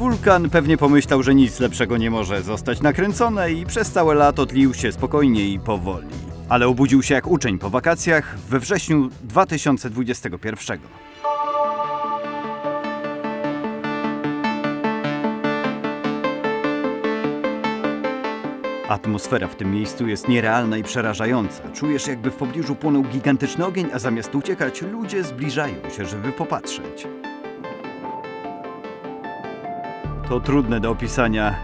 Wulkan pewnie pomyślał, że nic lepszego nie może zostać nakręcone i przez całe lato tlił się spokojnie i powoli. Ale obudził się jak uczeń po wakacjach we wrześniu 2021. Atmosfera w tym miejscu jest nierealna i przerażająca. Czujesz, jakby w pobliżu płonął gigantyczny ogień, a zamiast uciekać, ludzie zbliżają się, żeby popatrzeć. To trudne do opisania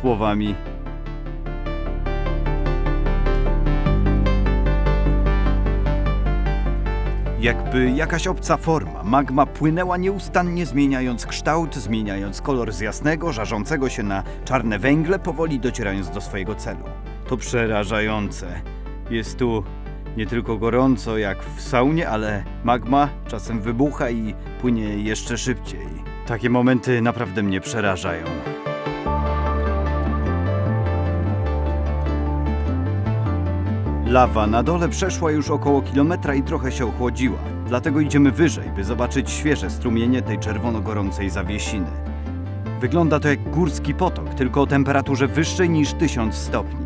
słowami. Jakby jakaś obca forma, magma płynęła nieustannie zmieniając kształt, zmieniając kolor z jasnego, żarzącego się na czarne węgle, powoli docierając do swojego celu. To przerażające. Jest tu nie tylko gorąco jak w saunie, ale magma czasem wybucha i płynie jeszcze szybciej. Takie momenty naprawdę mnie przerażają. Lawa na dole przeszła już około kilometra i trochę się ochłodziła. Dlatego idziemy wyżej, by zobaczyć świeże strumienie tej czerwono-gorącej zawiesiny. Wygląda to jak górski potok, tylko o temperaturze wyższej niż 1000 stopni.